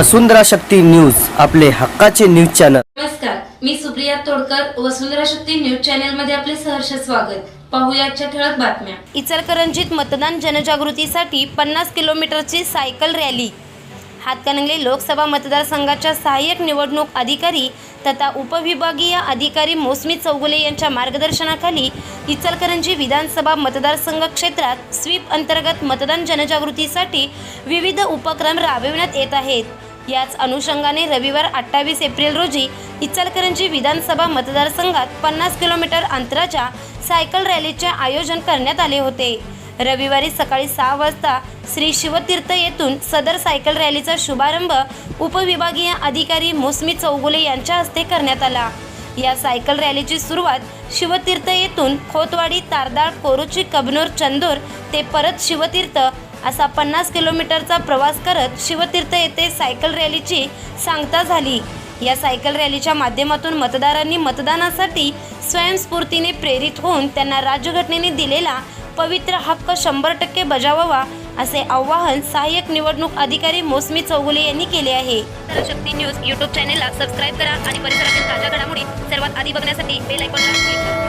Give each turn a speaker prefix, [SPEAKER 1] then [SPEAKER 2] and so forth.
[SPEAKER 1] वसुंधरा Shakti news आपले हक्काचे news channel.
[SPEAKER 2] नमस्कार मी सुप्रिया तोडकर वसुंधरा शक्ती न्यूज चॅनलमध्ये आपले सहर्ष स्वागत. पाहूया आजच्या ठळक बातम्या.
[SPEAKER 3] इचलकरंजीत मतदान जनजागृतीसाठी पन्नास किलोमीटरची सायकल रॅली. हातकणंगले लोकसभा मतदारसंघाच्या सहाय्यक निवडणूक अधिकारी तथा उपविभागीय अधिकारी मोसमी चौगुले यांच्या मार्गदर्शनाखाली इचलकरंजी विधानसभा मतदारसंघ क्षेत्रात स्वीप अंतर्गत मतदान जनजागृतीसाठी विविध उपक्रम राबविण्यात येत आहेत. याच अनुषंगाने रविवार अठ्ठावीस एप्रिल रोजी इचलकरंजी विधानसभा मतदारसंघात पन्नास किलोमीटर अंतराच्या सायकल रॅलीचे आयोजन करण्यात आले होते. रविवारी सकाळी सहा वाजता श्री शिवतीर्थ येथून सदर सायकल रॅलीचा शुभारंभ उपविभागीय अधिकारी मोसमी चौगुले यांच्या हस्ते करण्यात आला. या सायकल रॅलीची सुरुवात शिवतीर्थ येथून खोतवाडी तारदाळ कोरुची कबनूर चंदूर ते परत शिवतीर्थ असा पन्नास किलोमीटरचा प्रवास करत शिवतीर्थ येथे सायकल रॅलीची सांगता झाली. या सायकल रॅलीच्या माध्यमातून मतदारांनी मतदानासाठी स्वयंस्फूर्तीने प्रेरित होऊन त्यांना राज्यघटनेने दिलेला पवित्र हक्क शंभर टक्के बजावावा असे आवाहन सहाय्यक निवडणूक अधिकारी मोसमी चौगुले यांनी केले आहे. शक्ती न्यूज यूट्यूब चॅनेलला सबस्क्राईब करा आणि परिसरातील ताज्या घडामोडी सर्वात आधी बघण्यासाठी बेल आयकॉनला क्लिक करा.